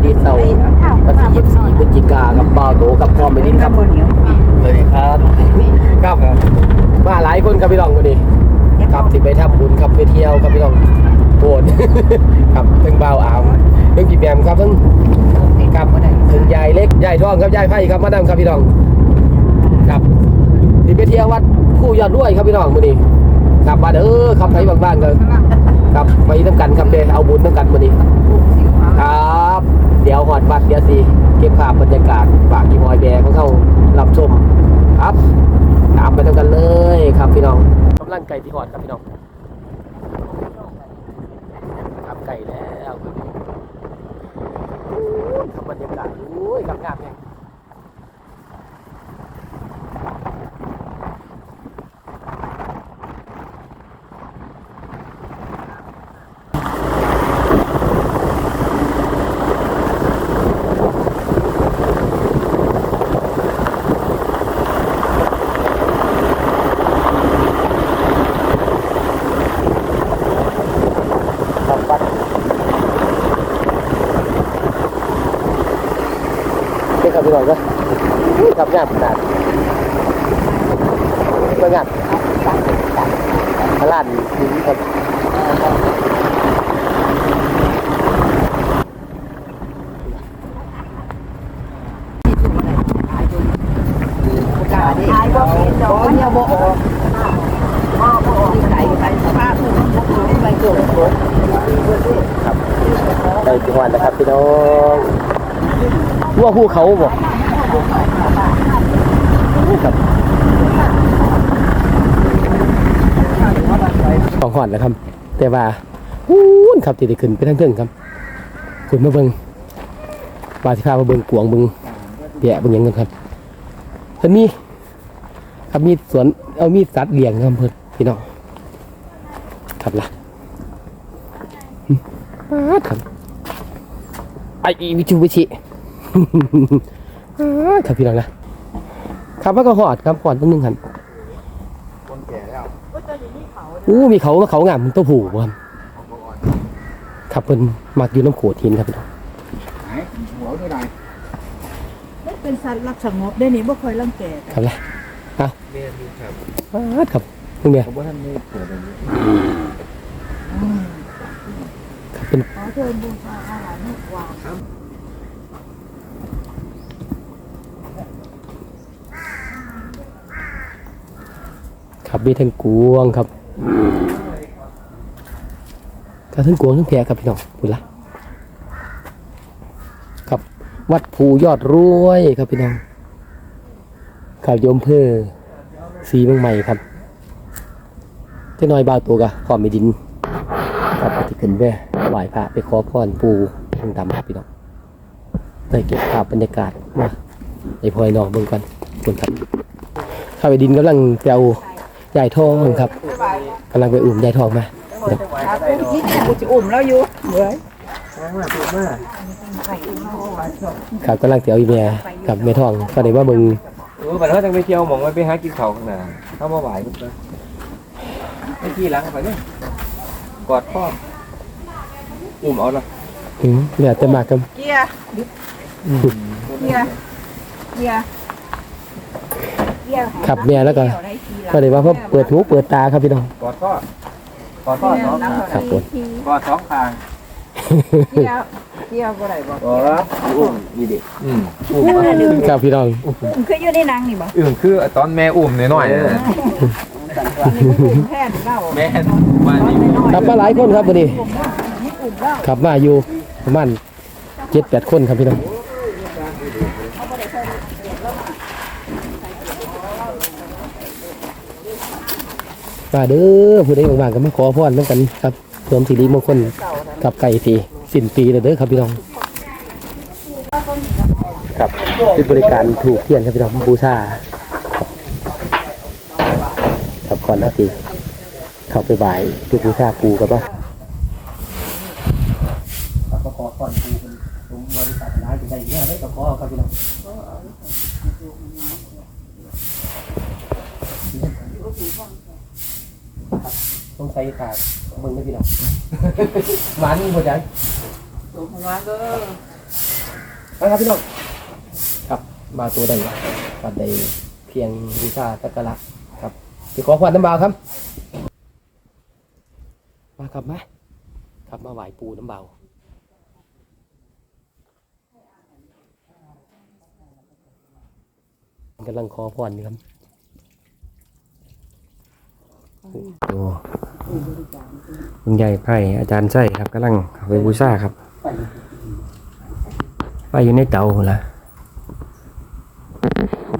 สดีเสาร์วันที่ยี่สิบสี่พฤศจิกากับบ่าวโตกับพ่อไม่ดินครับสวัสดีครับครับมาหลายคนครับพี่น้องวันนี้ครับที่ไปทำบุญครับไปเที่ยวครับพี่น้องโบนครับทั้งบ่าวอามทั้งพี่แบมครับทั้งครับถึงยายเล็กยายทองครับยายไผ่ครับมาดามครับพี่น้องครับที่ไปเที่ยววัดผู้ยอดด้วยครับพี่น้องวันนี้ครับมาเด้อครับไปบ้านๆกันครับไปน้ำกันครับเดเอาบุญน้ำกันวันนี้ ครับ เดี๋ยวหอดบัตรเดี๋ยวสิเก็บภาพบรรยากาศฝากอีมอยแบร์ขาเข้ารับชมครับ ตามไปด้วยกันเลยครับพี่น้องกำลังไก่ที่หอดครับพี่น้องครับไก่แล้วครับครับบรรยากาศอุ้ยครับงามเลยครับบัตรนี่ครับ พี่น้องก็ครับงามขนาดก็งามพลาดหินครับกาดิไอ้บ่เป็นดอกเนี่ยบ่ออกบ่บ่ออกใส่ไปสภาพคือมันบ่ถูกไปเกิดโกครับไก่ที่หอดแล้วครับพี่น้อง วัวภูเขาบ่ครับของหอดแล้วครับ แต่ว่าฮู้นครับที่ได้ขึ้นไปทั้งเทิงครับคุณมาเบิงบาสิพามาเบิงกวงเบิงแยะเบิงยังกันครับเพิ่นมีครับมีสวนเอามีสัตว์เลี้ยงครับเพิ่นพี่น้องครับล่ะครับไออีวิจูวิชิ ครับพี่น้องนะครับว่าก็หอดครับหอดตัวหนึงหันคนแก่แล้วอู้มีเขาเขางามตัวผูบ่ครับครับเพิ่นมักอยู่น้ำโขดหินครับพี่น้องไหนหัวเท่าไหร่มันเป็นสัตว์รักสงบได้นี่บ่ค่อยรังแกครับล่ะเรียนดีครับป๊าดครับพวกเนี้ยผมว่าท่านไม่เปิดอะไรนี้ครับเป็นขอเชิญบูชาอาหารนกกวางครับ มีทั้งกวงครับก็ทั้งกวงทั้งแพรครับพี่น้องพูดละครับ วัดภูยอดรวยครับพี่น้องข่าวโยมเพื่อสีเมืองใหม่ครับเจ้าน้อยบาวตัวกะพร้อมมีดินครับปที่ขึ้นแว่ไหว้พระไปขอพรปูทางดำครับพี่น้องได้เก็บภาพบรรยากาศมาไอ้พลอยนองเบิ่งกันคนครับข้าวไปดินกำลังแปล ยายทองครับกำลังไปอุ่มยายทองมาครับนี่กูจะอุ้มแล้วอยู่เว้ยครับกำลังเตียวอีเมียกับเมทองก็ได้ว่าเบิ่งเออบัดนี้ต้องไปเที่ยวหมองไปหากินข้าวข้างหน้าเข้ามาไหวปุ๊บนะไอ้ขี้หลังไปเนี่ยกอดพ่ออุ้มเอาละอืมเนี่ยแต่มากครับเกียร์เกียร์เกียร์เกียร์ ขับเมียแล้วก็ก็ได้ว่าเพิ่มเปิดหูเปิดตาครับพี่น้องกอดพ่อกอดพ่อสองข้างครับผมกอดสองข้างเกียร์เกียร์บ่ได้บ่กอดอุ้มนี่ดิอืมอุ้มครับพี่น้องมันคืออยู่ในหนังนี่บ่อืมคือตอนแม่อุ้มหน่อยๆนะนี่กูอุ้มแทนเล่าแม่มานี่ครับมาหลายคนครับวันนี้อุ้มเล่านี่อุ้มเล่าขับมาอยู่ประมาณเจ็ดแปดคนครับพี่น้อง มาเด้อผู้ใดบางๆก็มาขอพรน้ำกันครับเสริมสิริมงคลกับไก่สีสิ้นปีเลยเด้อครับพี่น้องครับที่บริการถูกเทียนครับพี่น้องบูชาครับก่อนหน้าสิเข้าไปบ่ายที่บูชาปูกับว่าก็ขอก่อนปูเป็นตรงบริษัทร้านจะได้เยอะได้ก็ขอครับพี่น้อง ต้องใส่ตาเบิ่งได้พี่น้องหวานหัวใจถูกมาเด้อนะครับพี่น้องครับมาตัวใดวัดใดเพียงวิชาตะกะละครับที่ขอควันน้ำบาวครับ มาครับมาครับมาไหวปูน้ำเบากำลังขอพรนี่ครับ โอ้คุณใหญ่ไพ่อาจารย์ใช่ครับกำลังเอาไปบูชาครับไฟอยู่ในเตาละ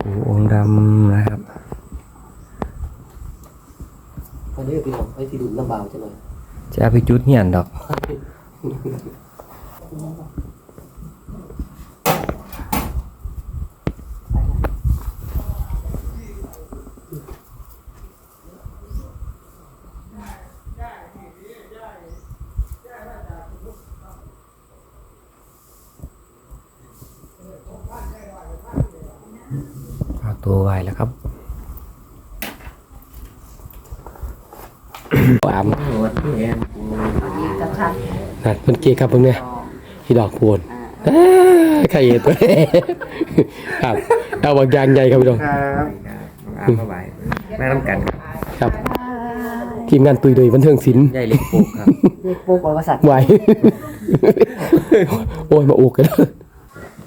โอ้องค์ดำนะครับอันนี้เป็นของไฟที่ดุน้ำเบาใช่ไหมจะเอาไปจุดเหียนดอก เอาตัวไว้แล้วครับปามหัวที่แอนกระชับนั่นเพิ่นเกครับเพิ่งเนี่ยที่ดอกพวนไข่ตัวนี้ครับเอาบางอย่างใหญ่ครับพี่น้องครับอาบมาบ่ายแม่น้ำกันครับครับทีมงานตุยโดยบันเทิงศิลป์ใหญ่เล็กปุกครับเด็กปูบอกว่าสัตว์ไหวโอ้ยมาอุกกัน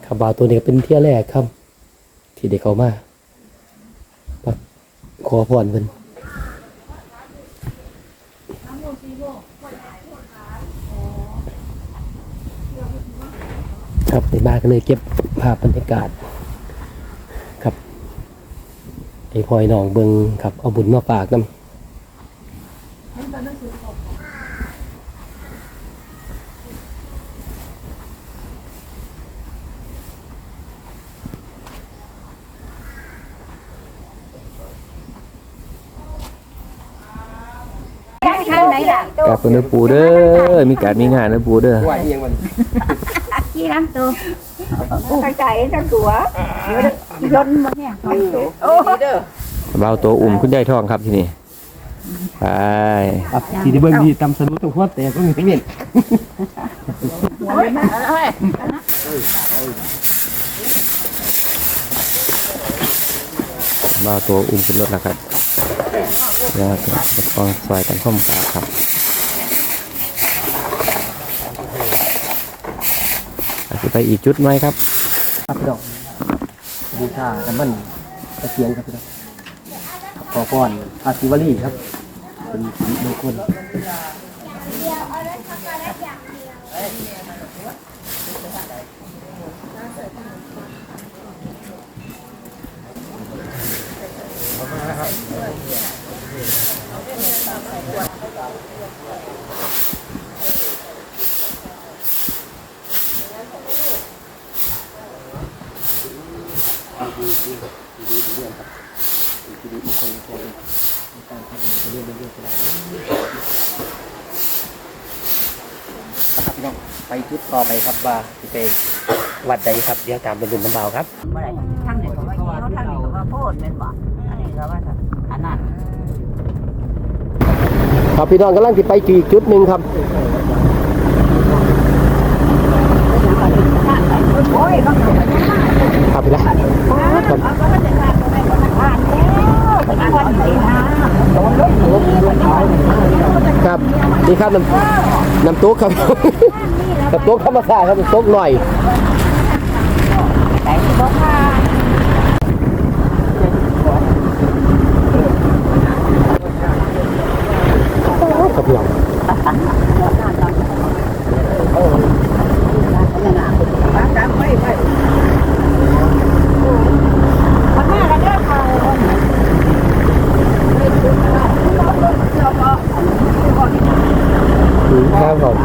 ครับบาวตัวนี้เป็นเที่ยแรกครับ ที่เด็กเขามาปัก ขอพรเพิ่นครับในบ้านก็เลยเก็บภาพบรรยากาศ ครับไอ้พลอยหนองเบิงครับ เอาบุญมาฝากนำข้าง ไหนล่ะกับเนื้อปูเด้อมีการมีงานเนื้อปูเด้อว่าเอียงมันกี่ล้ำตัวข้างใจทั้งตัวย้อนมาเนี่ยโอ้เด้อเบาตัวอุ่มคุณยายทองครับที่นี่ไปครับสีที่เบิ้งดีตำสนุกตรงหัวแต่ก็มีไม่เห็นเอาไปมาเอาไปเบาตัวอุ่มขึ้นรถแล้วครับ แล้วก็เก็บกองซอยกันข้อมกาครับอาจจะไปอีกจุดไหมครับครับพี่ดอกบูชาแต่มันตะเกียงครับพี่น้อกขอพรอาศิวลีครับ เป็นสิริมงคล สิริมงคลในการทำงานเรื่องเรื่องอะไรครับพี่น้องไปจุดต่อไปครับว่าสิไปวัดใดครับเดี๋ยวตามเป็นดุนน้ำเบาครับเมื่อไหร่ทางไหนก็ว่าเยี่ยวทางนี้ก็ว่าโพดเป็นบ่อันนี้ก็ว่าอันนั้นครับพี่น้องกำลังจะไปจีกจุดหนึ่งครับครับพี่ละ ครับครับนี่ครับน้ำน้ำโต๊ะครับน้ำโต๊ะธรรมชาติครับน้ำโต๊ะหน่อยครับพี่น้อง มันมาแล้วเด้อค่ะ อืม ครับผม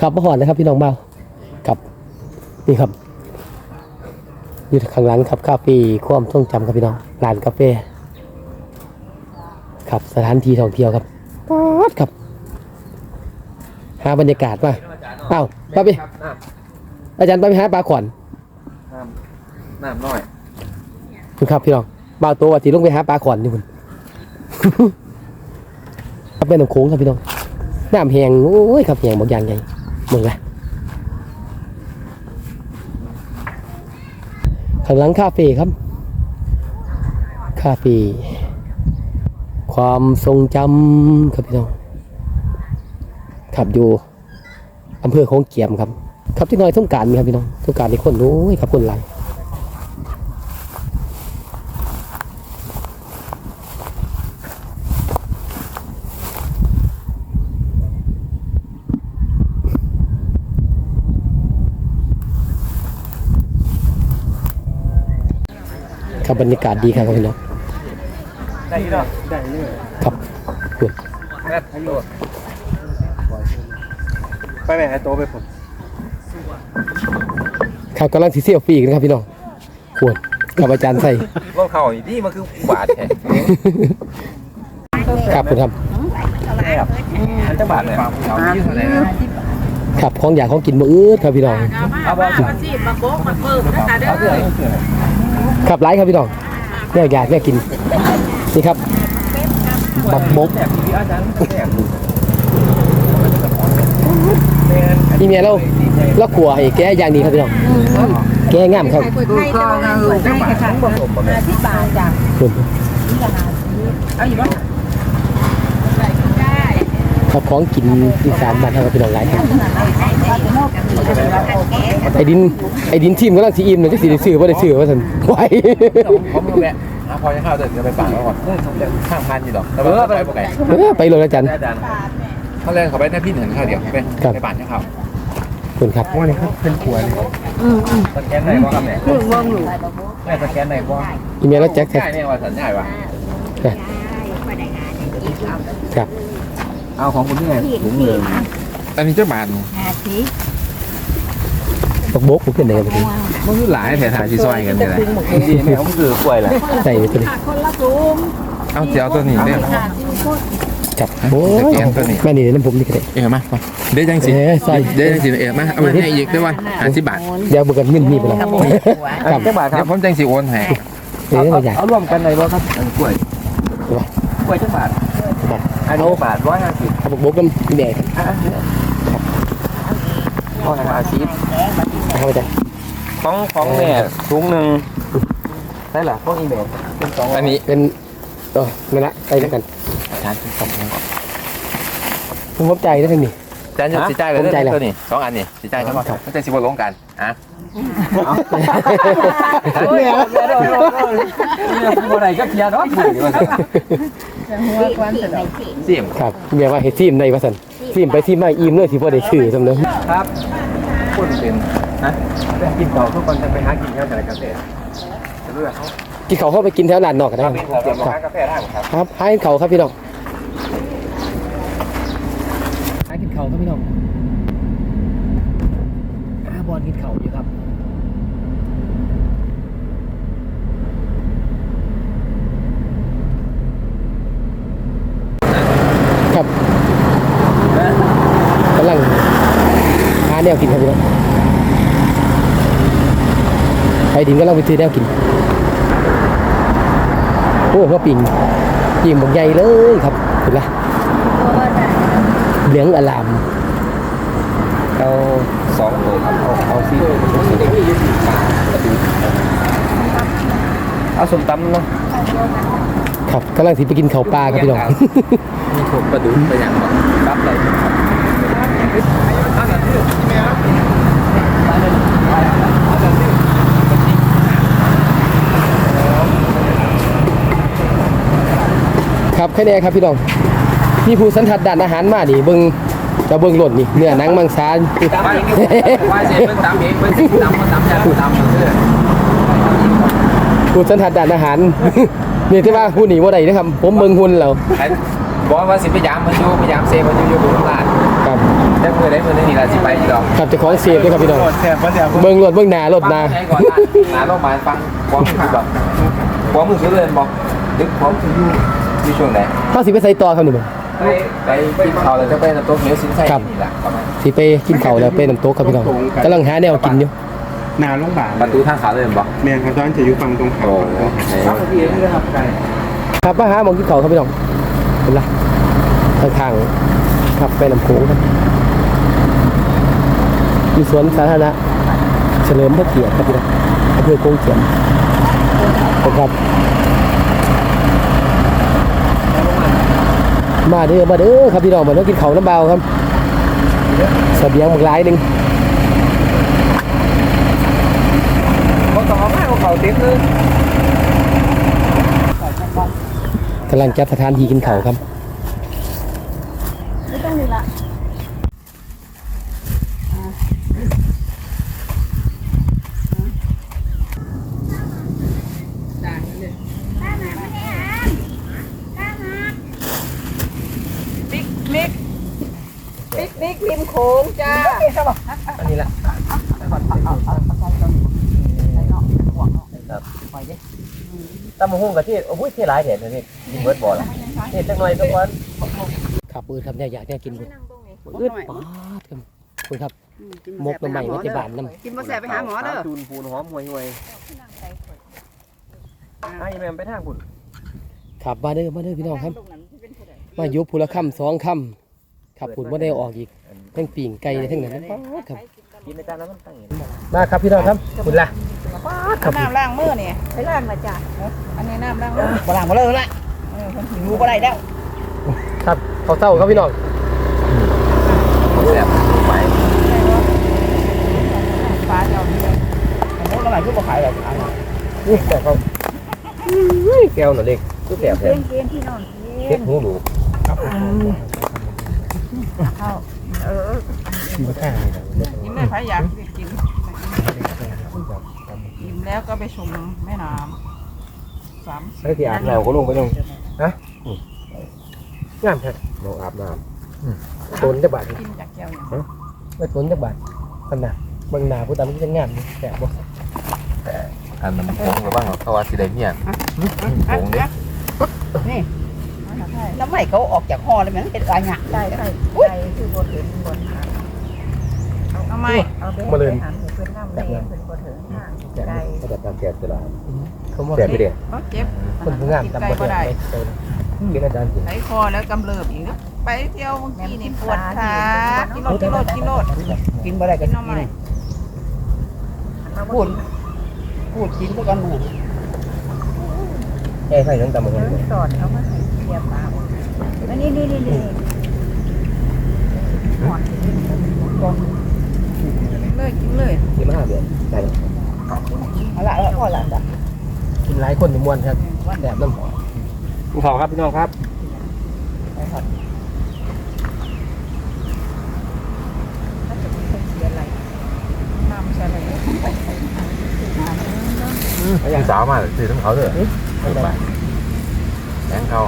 ครับมาหอดนะครับพี่น้องเบาครับนี่ครับ อยู่ข้างหลังครับคาเฟ่ความทรงจำครับพี่น้องร้านกาแฟครับสถานที่ท่องเที่ยวครับป๊อดครับ หาบรรยากาศมาเอ้าป้าไปน้อาจารย์ไปหาปลาขวัญำน้ำน้ำน้อยคุณครับพี่น้องบ่าวโตว่าสิลงไปหาปลาขวัญนี่คุณครับเป็นน้ำโค้งครับพี่น้องน้ำแหงโอ้ยครับแหงบอกอย่างไงมึงละ ข้างหลังคาเฟ่ครับ คาเฟ่ความทรงจำครับพี่น้องขับอยู่อำเภอโค้งเกียมครับ ครับที่น้อยสงการมีครับพี่น้องต้องการในคนรู้ครับคนหลา ครับบรรยากาศดีครับพี่น้องได้ยี่หรอได้เลยครับคุณแรดโตไปไหนไอ้โตไปผมครับกำลังสีเซี่ยวฟรีกันครับพี่น้องควรกับอาจารย์ใส่ว่าเขาอีนี่มันคือบาทแท้ครับคุณครับอันจะบาทเลยเอาที่เท่าไหร่นะครับของอยากของกินมื้ออื้อครับพี่น้องเอาบ่มาสิมาโบ๊กมาเปิดนะคะเด้เอาเถออะ ครับไลฟ์ครับพี่น้องเนี่ยอยากเนี่ยกิน นี่ครับ บักบกแบบที่อาจารย์แอบดูนี่เมียเราเราขัวให้แกอย่างดีครับพี่น้อง แกงามครับคือก็คือได้ค่ะที่บาทจ้ะคุณเอาอยู่บ่ได้ ครับของกินอีสานบ้านเราครับพี่น้องหลายครับไอ้ดินไอ้ดินทีมกำลังสิอิ่มเลยจักสิได้ซื้อบ่ได้ซื้อว่าซั่นไหวเขาไม่แวะหาพอจะเข้าเดี๋ยวไปปั่นแล้วก่อนข้างพันอยู่หรอกแต่ว่าไปปกติเออไปเลยอาจารย์อาจารย์เขาเล่นเขาไปหน้าพี่เห็นข้าวเดียวไปไปปั่นให้เขาคุณครับว่านี่ครับเป็นขวดสแกนไหนวะครับเนี่ยคือวงอยู่แม่สแกนไหนวะอีเมลแล้วแจ็คแท็กใช่เนี่ยว่าสัญญาณวะครับ เอาของคุณนี่ไงถุงเลยอันนี้เจ้าบาทหาสิบักบกผมขึ้นได้ครับพี่มันคือหลายแถวๆที่ซอยกันเนี่ยแหละจริงๆเนี่ยมันคือกล้วยแหละใส่ไปตัวนี้คนละซุ้มเอาเจ้าตัวนี้เนี่ยค่ะที่มันโคตรครับโอ้ยสแกนตัวนี้แม่นี่น้ำผมนี่ก็ได้เอ๋มาเดี๋ยวจังสิเอ๊ะใส่เดี๋ยวจังสิเอ๋มาเอามาให้อีกด้วยว่าห้าสิบบาทเดี๋ยวเบิกกันเงินนี่ไปแล้วครับเจ้าบาทครับเดี๋ยวผมจังสิโอนให้เอ๊ะเราอยากเอารวมกันเลยว่าครับอันกล้วยเอาวะกล้วยเจ้าบาท อันนี้บาทร้อยห้าสิบเอาบักบกน้ำแดงเอาหาสิบเอาไปจ้ะของของแม่ถุงหนึ่งได้หรอพวกอีเมลเป็นสองอันนี้เป็นเออไม่ละไปแล้วกันจานเป็นสองผมพบใจได้ทั้งนี้จานหยุดสีใจเลยผมใจแล้วตัวนี้สองอันนี่สีใจใช่ไหมครับไม่ใช่สิบลงกันอะโอ้ยอะไรก็เทียร์เนาะ หัวกวนสนองเสียมครับเมียว่าเฮ็ดซีมได้ว่าซั่นซีมไปซีมมาอิ่มเลยสิบ่ได้ซื้อซำเด้อครับพูดเป็นนะเป็นกินต่อทุกคนจะไปหากินข้าวจากเกษตรจะเลือกเขาที่เขาเข้าไปกินแถวร้านนอกก็ได้เตรียมครัร้าบกาแฟได้ครับครับให้เขาครับพี่น้องให้กินเขาครับพี่น้องอาบอลกินเขาอยู่ครับกำลังหาแนวกินครับพี่น้องไป ดินกำลังไปซื้อแนวกิน โอ้ก็ปิ่งปิ่งบอกใหญ่เลยครับเห็นไหมเหลืองอลามเอาสองตัวครับเอาเอาซีเอาสมตำเนาะครับกำลังสิไปกินข้าวปลาครับพี่น้องมีถูกประดุนไปอย่างรับอะไรครับ ครับแค่นี้ครับพี่น้องมีผู้สันทัดด้านอาหารมาดิเบิ่งจะเบิ่งหล่นนี่เนื้อหนังมังสาตำเองว่าเสียเพิ่งตำเองเพิ่งตำเพิ่งตำยาตำเพื่อผู้สันทัดด้านอาหาร นี่ที่ว่าผู้หนีว่าใดนะครับ ผมเบิ่งหุ่นแล้วบอกว่าสิพยายามมันอยู่พยายามเซฟมันอยู่อยู่บนลานครับได้เพื่อได้เพื่อได้นี่ละสิไปที่ดอกครับจะขอเสียด้วยครับพี่น้องเบิ่งรถเบิ่งหน้ารถหน้าให้ก่อนหนาลงมาฟังความมือแบบความมือสุดเลยบอกดึกความอยู่ อยู่ช่วงไหนเข้าสิไปใส่ต่อครับนี่มันฮไปกินข้าวแล้วจะไปน้ำตกเหวสินไส้นี่แหละประมาณสิไปกินข้าวแล้วไปน้ำตกครับพี่น้องกำลังหาแนวกินอยู่นาโรงพยาบาลประตูทางขาวเลยบอกแม่นครับตอนนั้นจะอยู่ฝั่งตรงข้ามโอ้โหครับพี่เรื่องครับไก่ครับมาหาหมองกินข้าวครับพี่น้องเป็นละข้างๆครับไปน้ำโขงครับมีสวนสาธารณะเฉลิมพระเกียรติครับพี่น้องอำเภอโกงเขียนครับ มาเด้อมาเด้อครับพี่น้องมาต้อกินข้าวน้ำเบาครับเสบียงหมากหลายหนึ่งเขาต่อมาเขาเต็มเลยกำลังจัดสถานที่กินข้าวครับ ไม่ต้องนี่ละ ปิกนิก ปิกนิกริมโขงจ้าอันนี้ละตำมะฮุ่งกับที่โอ้ยที่หลายเห็ดนะนี่กินเบิร์ดบอลเห็ดจังหน่อยทุกคนครับปืนครับเนี่ยอยากจะกินบุญอืดป๊าดครับคุณครับมกน้ำใหม่ไว้ที่บ้านน้ำกินบ่แสบไปหาหมอเด้อจูนปูนหอมห่วยห่วยไอ้แม่ไปทางคุณครับมาเด้อมาเด้อพี่น้องครับ มายุบพูละคำสองคำ ครับปุ่นว่าได้ออกอีกทั้งปีงไก่ทั้งนั้นป๊าดครับกินในจานนั้นมันตั้งอย่างมาครับพี่น้องครับคุณล่ะน้ำล้างมือนี่ไปล้างมาจ้ะอันนี้น้ำล้างมือบ่ล้างบ่เลยละอยู่บ่ได้แล้วครับเขาวเศร้าครับพี่น้องแซ่บไปฟ้าเจ้าโอ้แล้วไหนคือบ่ขายแบบนี่แต่เขาอุ้ยแก้วหน่อยเล็กก็แสบแสเกบณฑ์เกณฑ์ที่นอน เฮ็ดหูหนูเออกินข้าวนี่นะกินได้ใครอยากกินกินแล้วก็ไปชมแม่น้ำสามใช้ที่อาบน้ำก็ลงไปลงฮะงามแท้ลงอาบน้ำตนจักบาทกินจากแก้วอย่างไม่ตนจักบาทขนาดเบิ่งหน้าผู้ตามที่จะงามนี่แสบบ่อันน้ำผงหรือว่าเขาว่าสิได้เมียผงเนี่ย แล้วไม่เขาออกจากห่อเลยมันเป็นอะไรเนี่ยใช่ใช่ใช่คือบทเห็นบทเอาไหมมาเลยแบบนั้นเป็นบ่ถึงทางแสบเขาแบบตามแสบตลอดเขาว่าแซ่บไปเด็ดเขาเจ็บคนผู้งามตามบ่ได้กินอาจารย์กินไหลคอแล้วกำเริบอีกนะไปเที่ยวเมื่อกี้นี่ปวดขากิโลกิโลกิโลกินบ่ได้ก็กินกิเอาไหมนพูดพูดกินก็กันเหมือนแก้ไขทั้งตามบ่ได้สอนเอามาให้ เทียบปาอันนี้นี่นี่นี่กินเลยกินเลยกินมาห้าเดือนได้เอาละเอาพอนละจ้ะกินหลายคนอยู่มวนครับแสบน้ำหอมภูเขาครับพี่น้องครับอยังสาวมาซื้อทั้งเขาเลย แบงเขา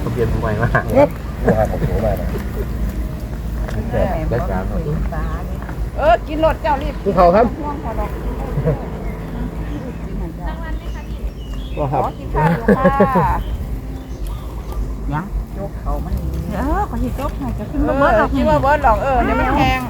เขาเปลี่ยนผู้ใหม่มากผู้หาของหนูมานะได้สามเออ กินรถเจ้ารีบภูเขาครับห่วงพอดอกว่าขครับอกินข้าวอยู่ค่ะยกเขามันเออขอหิจบหน่อยจะขึ้นมาเบิร์ดหรอกคิดว่าเบิร์ดหรอกเออเดี๋ยวมันแห้ง